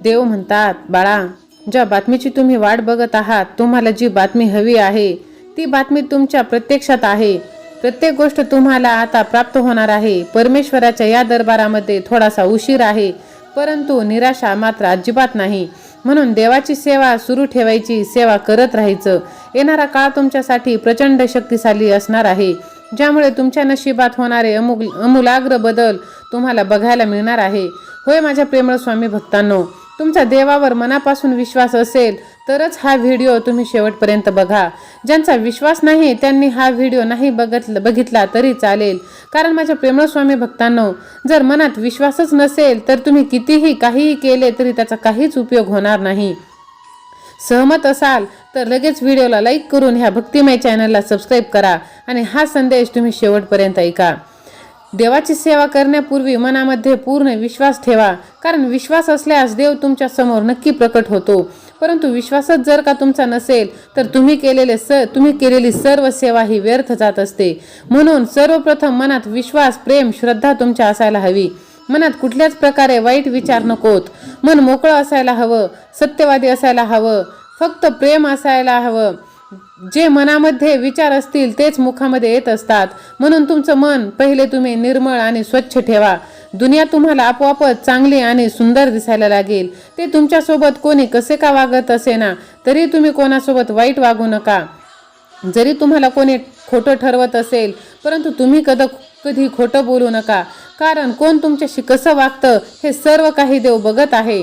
देव म्हणतात बाळा ज्या बातमीची तुम्ही वाट बघत आहात तुम्हाला जी बातमी हवी आहे ती बातमी तुमच्या प्रत्यक्षात आहे. प्रत्येक गोष्ट तुम्हाला आता प्राप्त होणार आहे. परमेश्वराच्या या दरबारामध्ये थोडासा उशीर आहे परंतु निराशा मात्र अजिबात नाही. म्हणून देवाची सेवा सुरू ठेवायची सेवा करत राहायचं. येणारा काळ तुमच्यासाठी प्रचंड शक्तिशाली असणार आहे. ज्यामुळे तुमच्या नशिबात होणारे अमुल अमूलाग्र बदल तुम्हाला बघायला मिळणार आहे. होय माझ्या प्रेमळ स्वामी भक्तांनो तुमचा देवावर मनापासून विश्वास असेल तरच हा व्हिडिओ तुम्ही शेवटपर्यंत बघा. ज्यांचा विश्वास नाही त्यांनी हा व्हिडिओ नाही बघत बघितला तरी चालेल. कारण माझ्या प्रेमळ स्वामी भक्तांनो जर मनात विश्वासच नसेल तर तुम्ही कितीही काहीही केले तरी त्याचा काहीच उपयोग होणार नाही. सहमत असाल तर लगेच व्हिडिओला लाईक करून ह्या भक्तिमय चॅनलला सबस्क्राईब करा आणि हा संदेश तुम्ही शेवटपर्यंत ऐका. देवाची सेवा करण्यापूर्वी मनामध्ये पूर्ण विश्वास ठेवा. कारण विश्वास असल्यास देव तुमच्यासमोर नक्की प्रकट होतो. परंतु विश्वासच जर का तुमचा नसेल तर तुम्ही केलेले स तुम्ही केलेली सर्व सेवा ही व्यर्थ जात असते. म्हणून सर्वप्रथम मनात विश्वास प्रेम श्रद्धा तुमच्या असायला हवी. मनात कुठल्याच प्रकारे वाईट विचार नकोत. मन मोकळं असायला हवं सत्यवादी असायला हवं फक्त प्रेम असायला हवं. जे मनामध्ये विचार असतील तेच मुखामध्ये येत असतात. म्हणून तुमचं मन पहिले तुम्ही निर्मळ आणि स्वच्छ ठेवा. दुनिया तुम्हाला आपोआपच चांगली आणि सुंदर दिसायला लागेल. ते तुमच्यासोबत कोणी कसे का वागत असेना तरी तुम्ही कोणासोबत वाईट वागू नका. जरी तुम्हाला कोणी खोटं ठरवत असेल परंतु तुम्ही कद कधी खोटं बोलू नका. कारण कोण तुमच्याशी कसं वागतं हे सर्व काही देव बघत आहे.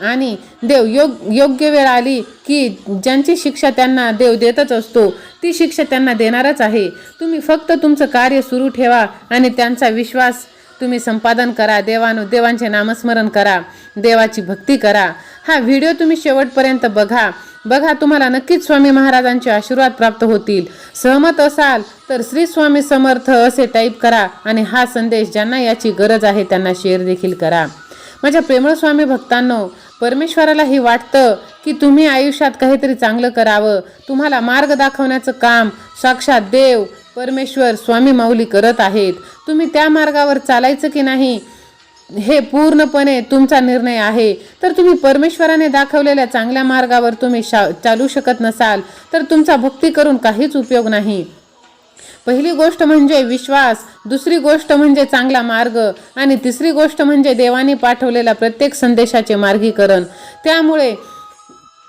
आणि देव योग योग्य वेळ आली की ज्यांची शिक्षा त्यांना देव देतच असतो ती शिक्षा त्यांना देणारच आहे. तुम्ही फक्त तुमचं कार्य सुरू ठेवा आणि त्यांचा विश्वास तुम्ही संपादन करा देवानु देवांचे नामस्मरण करा देवाची भक्ती करा. हा व्हिडिओ तुम्ही शेवटपर्यंत बघा. बघा तुम्हाला नक्कीच स्वामी महाराजांचे आशीर्वाद प्राप्त होतील. सहमत असाल तर श्री स्वामी समर्थ असे टाईप करा आणि हा संदेश ज्यांना याची गरज आहे त्यांना शेअर देखील करा. माझ्या प्रेमळ स्वामी भक्तांनो परमेश्वरालाही वाटतं की तुम्ही आयुष्यात काहीतरी चांगलं करावं. तुम्हाला मार्ग दाखवण्याचं काम साक्षात देव परमेश्वर स्वामी माऊली करत आहेत. तुम्ही त्या मार्गावर चालायचं की नाही हे पूर्णपणे तुमचा निर्णय आहे. तर तुम्ही परमेश्वराने दाखवलेल्या चांगल्या मार्गावर तुम्ही शा चालू शकत नसाल तर तुमचा भक्ती करून काहीच उपयोग नाही. पहिली गोष्ट म्हणजे विश्वास दुसरी गोष्ट म्हणजे चांगला मार्ग आणि तिसरी गोष्ट म्हणजे देवाने पाठवलेला प्रत्येक संदेशाचे मार्गीकरण. त्यामुळे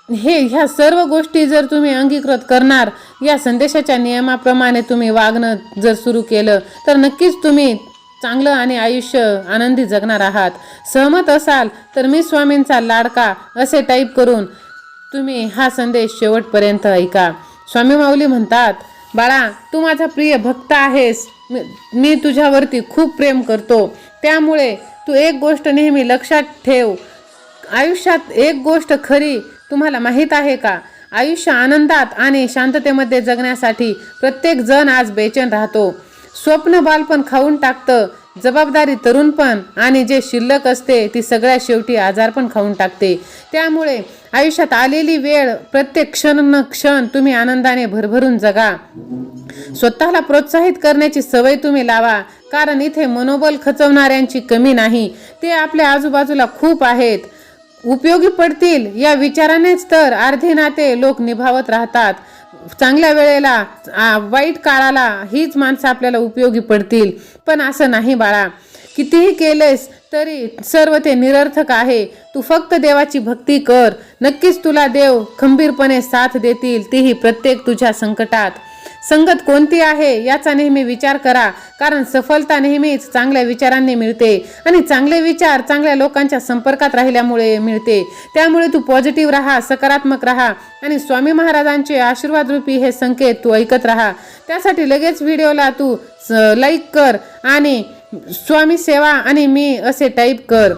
हे ह्या सर्व गोष्टी जर तुम्ही अंगीकृत करणार या संदेशाच्या नियमाप्रमाणे तुम्ही वागणं जर सुरू केलं तर नक्कीच तुम्ही चांगलं आणि आयुष्य आनंदी जगणार आहात. सहमत असाल तर मी स्वामींचा लाडका असे टाईप करून तुम्ही हा संदेश शेवटपर्यंत ऐका. स्वामी माऊली म्हणतात बाळा तू माझा प्रिय भक्त आहेस. मी- तुझ्यावरती खूप प्रेम करतो. त्यामुळे तू एक गोष्ट नेहमी लक्षात ठेव. आयुष्यात एक गोष्ट खरी तुम्हाला माहीत आहे का? आयुष्य आनंदात आणि शांततेमध्ये जगण्यासाठी प्रत्येक जण आज बेचैन राहतो. स्वप्न बालपण खाऊन टाकतं. जबाबदारी तरुणपण आणि जे शिल्लक असते ती सगळ्या शेवटी आजारपण खाऊन टाकते. त्यामुळे आयुष्यात आलेली वेळ प्रत्येक क्षण न क्षण तुम्ही आनंदाने भरभरून जगा. स्वतःला प्रोत्साहित करण्याची सवय तुम्ही लावा. कारण इथे मनोबल खचवणाऱ्यांची कमी नाही. ते आपल्या आजूबाजूला खूप आहेत. उपयोगी पडतील या विचारानेच तर अर्धे नाते लोक निभावत राहतात. चांगल्या वेळेला वाईट काळाला हीच माणसं आपल्याला उपयोगी पडतील. पण असं नाही बाळा. कितीही केलेस तरी सर्व ते निरर्थक आहे. तू फक्त देवाची भक्ती कर. नक्कीच तुला देव खंबीरपणे साथ देतील तेही प्रत्येक तुझ्या संकटात. संगत कोणती आहे याचा नेहमी विचार करा. कारण सफलता नेहमीच चांगल्या विचारांनी मिळते. आणि चांगले विचार चांगल्या लोकांच्या संपर्कात राहिल्यामुळे मिळते. त्यामुळे तू पॉझिटिव्ह राहा सकारात्मक राहा. आणि स्वामी महाराजांचे आशीर्वाद रूपी हे संकेत तू ऐकत राहा. त्यासाठी लगेच व्हिडिओला तू लाईक कर आणि स्वामी सेवा आणि मी असे टाईप कर.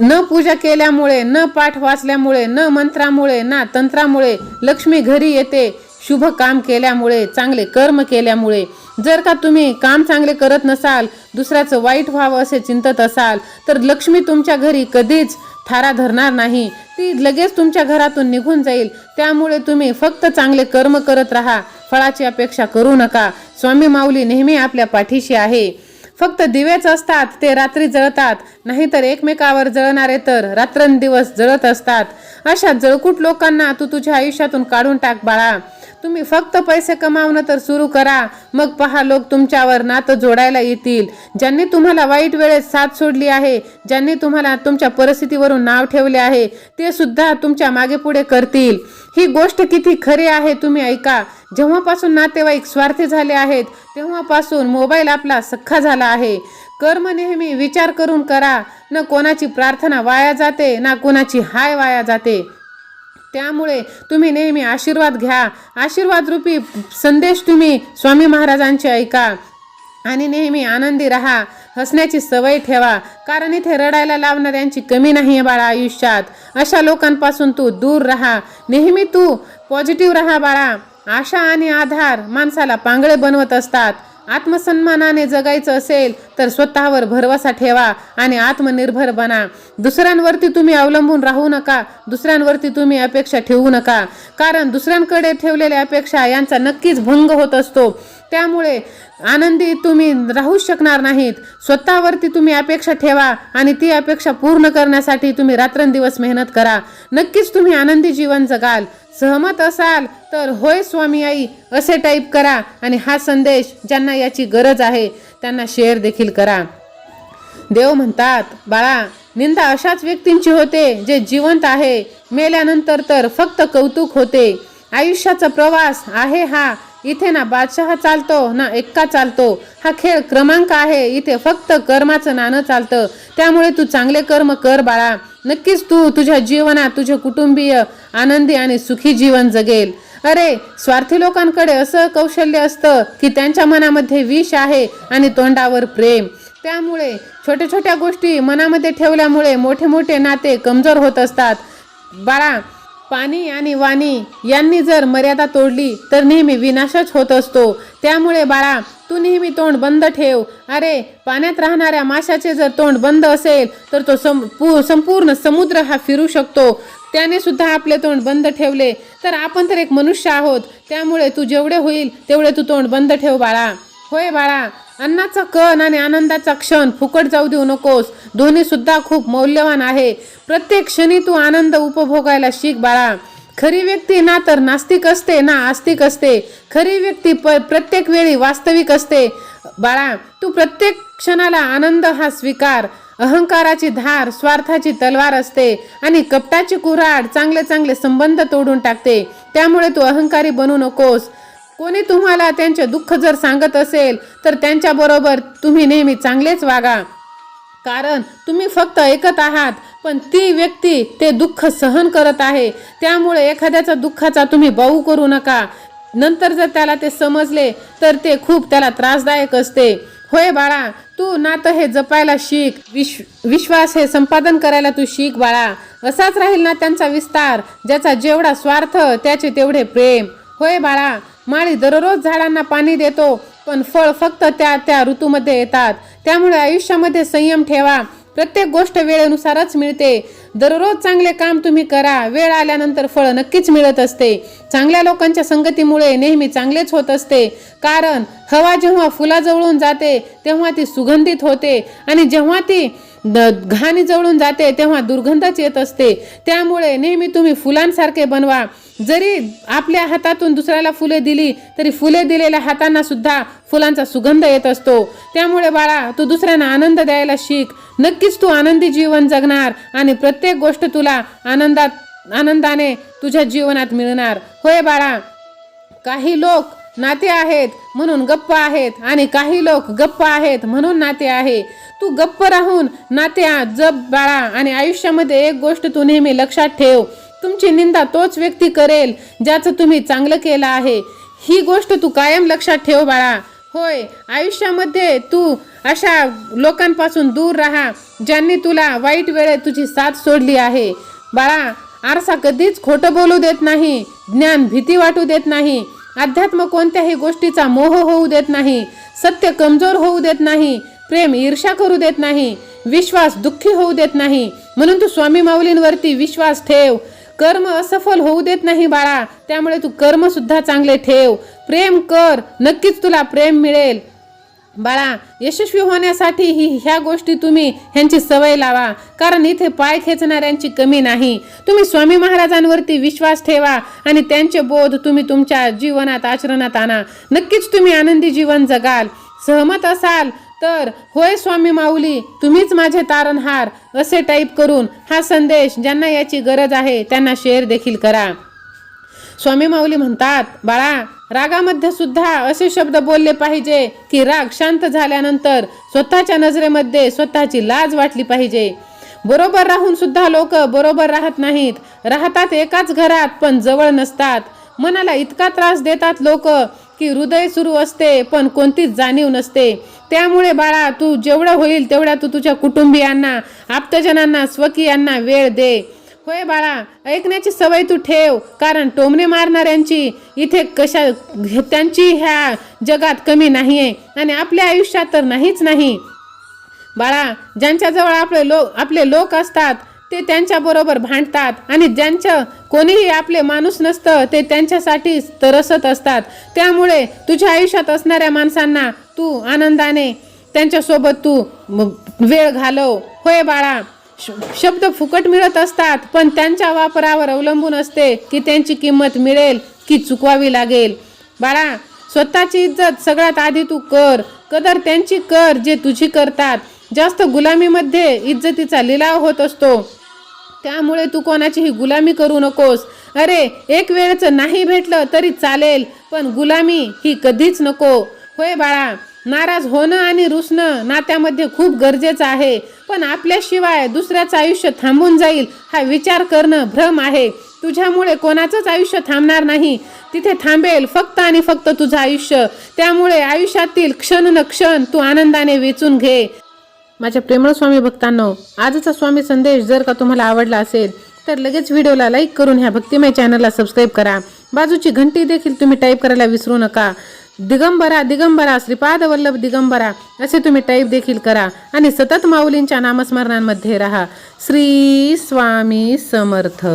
न पूजा केल्यामुळे न पाठ वाचल्यामुळे न मंत्रामुळे ना तंत्रामुळे लक्ष्मी घरी येते. शुभ काम केल्यामुळे चांगले कर्म केल्यामुळे. जर का तुम्ही काम चांगले करत नसाल दुसऱ्याचं वाईट व्हावं असे चिंतत असाल तर लक्ष्मी तुमच्या घरी कधीच थारा धरणार नाही. ती लगेच तुमच्या घरातून निघून जाईल. त्यामुळे तुम्ही फक्त चांगले कर्म करत राहा. फळाची अपेक्षा करू नका. स्वामी माऊली नेहमी आपल्या पाठीशी आहे. फक्त दिवेच असतात ते रात्री जळतात. नाहीतर एकमेकावर जळणारे तर रात्रंदिवस जळत असतात. अशा जळकूट लोकांना तू तुझ्या आयुष्यातून काढून टाक बाळा. तुम्ही फक्त पैसे कमावणं तर सुरू करा. मग पहा लोक तुमच्यावर नातं जोडायला येतील. ज्यांनी तुम्हाला वाईट वेळेत साथ सोडली आहे ज्यांनी तुम्हाला तुमच्या परिस्थितीवरून नाव ठेवले आहे ते सुद्धा तुमच्या मागे पुढे करतील. ही गोष्ट किती खरी आहे तुम्ही ऐका. जेव्हापासून नातेवाईक स्वार्थी झाले आहेत तेव्हापासून मोबाईल आपला सख्खा झाला आहे. कर्म नेहमी विचार करून करा. न कोणाची प्रार्थना वाया जाते ना कोणाची हाय वाया जाते. त्यामुळे तुम्ही नेहमी आशीर्वाद घ्या. आशीर्वाद रूपी संदेश तुम्ही स्वामी महाराजांचे ऐका आणि नेहमी आनंदी राहा. हसण्याची सवय ठेवा. कारण इथे रडायला लावणाऱ्यांची कमी नाही आहे बाळा आयुष्यात. अशा लोकांपासून तू दूर राहा. नेहमी तू पॉझिटिव्ह राहा बाळा. आशा आणि आधार माणसाला पांगळे बनवत असतात. आत्मसन्मानाने जगायचं असेल तर स्वतःवर भरवसा ठेवा आणि आत्मनिर्भर बना. दुसऱ्यांवरती तुम्ही अवलंबून राहू नका. दुसऱ्यांवरती तुम्ही अपेक्षा ठेवू नका. कारण दुसऱ्यांकडे ठेवलेल्या अपेक्षा यांचा नक्कीच भंग होत असतो. त्यामुळे आनंदी तुम्ही राहू शकणार नाहीत. स्वतःवरती तुम्ही अपेक्षा ठेवा आणि ती अपेक्षा पूर्ण करण्यासाठी तुम्ही रात्रंदिवस मेहनत करा. नक्कीच तुम्ही आनंदी जीवन जगाल. सहमत असाल तर होय स्वामी आई असे टाईप करा आणि हा संदेश ज्यांना याची गरज आहे त्यांना शेअर देखील करा. देव म्हणतात बाळा निंदा अशाच व्यक्तींची होते जे जिवंत आहे. मेल्यानंतर तर फक्त कौतुक होते. आयुष्याचा प्रवास आहे हा. इथे ना बादशहा चालतो ना एक्का चालतो. हा खेळ क्रमांक आहे. इथे फक्त कर्माचं नाणं चालतं. त्यामुळे तू चांगले कर्म कर बाळा. नक्कीच तू तुझ्या जीवनात तुझे कुटुंबीय आनंदी आणि सुखी जीवन जगेल. अरे स्वार्थी लोकांकडे असं कौशल्य असतं की त्यांच्या मनामध्ये विष आहे आणि तोंडावर प्रेम. त्यामुळे छोट्या छोट्या गोष्टी मनामध्ये ठेवल्यामुळे मोठे मोठे नाते कमजोर होत असतात. बाळा पाणी आणि वाणी यांनी जर मर्यादा तोडली तर नेहमी विनाशच होत असतो. त्यामुळे बाळा तू नेहमी तोंड बंद ठेव. अरे पाण्यात राहणाऱ्या माशाचे जर तोंड बंद असेल तर तो सम संपूर्ण समुद्र हा फिरू शकतो. त्याने सुद्धा आपले तोंड बंद ठेवले. तर आपण तर एक मनुष्य आहोत. त्यामुळे तू जेवढे होईल तेवढे तू तोंड बंद ठेव बाळा. होय बाळा. अन्नाचा कण आणि आनंदाचा क्षण फुकट जाऊ देऊ नकोस. दोन्ही सुद्धा खूप मौल्यवान आहे. प्रत्येक क्षणी तू आनंद उपभोगायला शिक बाळा. खरी व्यक्ती ना तर नास्तिक असते ना आस्तिक असते. खरी व्यक्ती प प्रत्येक वेळी वास्तविक असते. बाळा तू प्रत्येक क्षणाला आनंद हा स्वीकार. अहंकाराची धार स्वार्थाची तलवार असते आणि कपटाची कुऱ्हाड चांगले चांगले संबंध तोडून टाकते. त्यामुळे तू अहंकारी बनू नकोस. कोणी तुम्हाला त्यांचे दुःख जर सांगत असेल तर त्यांच्याबरोबर तुम्ही नेहमी चांगलेच वागा. कारण तुम्ही फक्त ऐकत आहात पण ती व्यक्ती ते दुःख सहन करत आहे. त्यामुळे एखाद्याचा दुःखाचा तुम्ही बाऊ करू नका. नंतर जर त्याला ते समजले तर ते खूप त्याला त्रासदायक असते. होय बाळा तू नातं हे जपायला शिक. विश्व विश्वास हे संपादन करायला तू शिक बाळा. असाच राहील ना त्यांचा विस्तार ज्याचा जेवढा स्वार्थ त्याचे तेवढे प्रेम. होय बाळा माळी दररोज झाडांना पाणी देतो पण फळ फक्त त्या त्या ऋतूमध्ये येतात. त्यामुळे आयुष्यामध्ये संयम ठेवा. प्रत्येक गोष्ट वेळेनुसारच मिळते. दररोज चांगले काम तुम्ही करा. वेळ आल्यानंतर फळ नक्कीच मिळत असते. चांगल्या लोकांच्या संगतीमुळे नेहमी चांगलेच होत असते. कारण हवा जेव्हा फुलाजवळून जाते तेव्हा ती सुगंधित होते आणि जेव्हा ती घाणी जवळून जाते तेव्हा दुर्गंधच येत असते. त्यामुळे नेहमी तुम्ही फुलांसारखे बनवा. जरी आपल्या हातातून दुसऱ्याला फुले दिली तरी फुले दिलेल्या हातांना सुद्धा फुलांचा सुगंध येत असतो. त्यामुळे बाळा तू दुसऱ्यांना आनंद द्यायला शिक. नक्कीच तू आनंदी जीवन जगणार आणि प्रत्येक गोष्ट तुला आनंदात आनंदाने तुझ्या जीवनात मिळणार. होय बाळा काही लोक नाते आहेत म्हणून गप्प आहेत आणि काही लोक गप्प आहेत म्हणून नाते आहे. तू गप्प राहून नात्या जप बाळा आणि आयुष्यामध्ये एक गोष्ट तू नेहमी लक्षात ठेव. तुमची निंदा तोच व्यक्ती करेल ज्याचं तुम्ही चांगलं केलं आहे. ही गोष्ट तू कायम लक्षात ठेव बाळा. होय आयुष्यामध्ये तू अशा लोकांपासून दूर राहा ज्यांनी तुला वाईट वेळेत तुझी साथ सोडली आहे. बाळा आरसा कधीच खोटं बोलू देत नाही ज्ञान भीती वाटू देत नाही अध्यात्म कोणत्याही गोष्टीचा मोह होऊ देत नाही सत्य कमजोर होऊ देत नाही प्रेम ईर्षा करू देत नाही विश्वास दुःखी होऊ देत नाही. म्हणून तू स्वामी माऊलींवरती विश्वास ठेव. कर्म असफल होऊ देत नाही बाळा त्यामुळे तू कर्म सुद्धा चांगले ठेव. प्रेम कर नक्कीच तुला प्रेम मिळेल. बाळा यशस्वी होण्यासाठी ही ह्या गोष्टी तुम्ही ह्यांची सवय लावा कारण इथे पाय खेचणाऱ्यांची कमी नाही. तुम्ही स्वामी महाराजांवरती विश्वास ठेवा आणि त्यांचे बोध तुम्ही तुमच्या जीवनात आचरणात आणा. नक्कीच तुम्ही आनंदी जीवन जगाल. सहमत असाल तर होय स्वामी माऊली तुम्हीच माझे तारणहार असे टाईप करून हा संदेश ज्यांना याची गरज आहे त्यांना शेअर देखील करा. स्वामी माऊली म्हणतात बाळा रागामध्ये सुद्धा असे शब्द बोलले पाहिजे की राग शांत झाल्यानंतर स्वतःच्या नजरेमध्ये स्वतःची लाज वाटली पाहिजे. बरोबर राहून सुद्धा लोक बरोबर राहत नाहीत. राहतात एकाच घरात पण जवळ नसतात. मनाला इतका त्रास देतात लोक की हृदय सुरू असते पण कोणतीच जाणीव नसते. त्यामुळे बाळा तू जेवढं होईल तेवढ्या तू तुझ्या कुटुंबियांना आप्तजनांना स्वकीयांना वेळ दे. होय बाळा ऐकण्याची सवय तू ठेव कारण टोमणे मारणाऱ्यांची इथे कशा त्यांची ह्या जगात कमी नाही आहे आणि आपल्या आयुष्यात तर नाहीच नाही. बाळा ज्यांच्याजवळ आपले लोक आपले लोक असतात ते त्यांच्याबरोबर भांडतात आणि ज्यांचं कोणीही आपले माणूस नसतं ते त्यांच्यासाठी तरसत असतात. त्यामुळे तुझ्या आयुष्यात असणाऱ्या माणसांना तू आनंदाने त्यांच्यासोबत तू वेळ घालव. होय बाळा. श- शब्द फुकट मिळत असतात पण त्यांच्या वापरावर अवलंबून असते की त्यांची किंमत मिळेल की चुकवावी लागेल. बाळा स्वतःची इज्जत सगळ्यात आधी तू कर. कदर त्यांची कर जे तुझी करतात. जास्त गुलामीमध्ये इज्जतीचा लिलाव होत असतो. त्यामुळे तू कोणाचीही गुलामी करू नकोस. अरे एक वेळचं नाही भेटलं तरी चालेल पण गुलामी ही कधीच नको. होय बाळा नाराज होणं आणि रुसणं नात्यामध्ये खूप गरजेचं आहे पण आपल्याशिवाय दुसऱ्याचं आयुष्य थांबून जाईल हा विचार करणं भ्रम आहे. तुझ्यामुळे कोणाचंच आयुष्य थांबणार नाही. तिथे थांबेल फक्त आणि फक्त तुझं आयुष्य. त्यामुळे आयुष्यातील क्षण न क्षण तू आनंदाने वेचून घे. माझ्या प्रेमळ स्वामी भक्तांनो आजचा स्वामी संदेश जर का तुम्हाला आवडला असेल तर लगेच व्हिडिओला लाईक करून ह्या भक्तिमय चॅनलला सबस्क्राईब करा. बाजूची घंटी देखील तुम्ही टाईप करायला विसरू नका. दिगंबरा दिगंबरा श्रीपाद वल्लभ दिगंबरा असे तुम्ही टाईप देखील करा आणि सतत माऊलींच्या नामस्मरणांमध्ये राहा. श्री स्वामी समर्थ.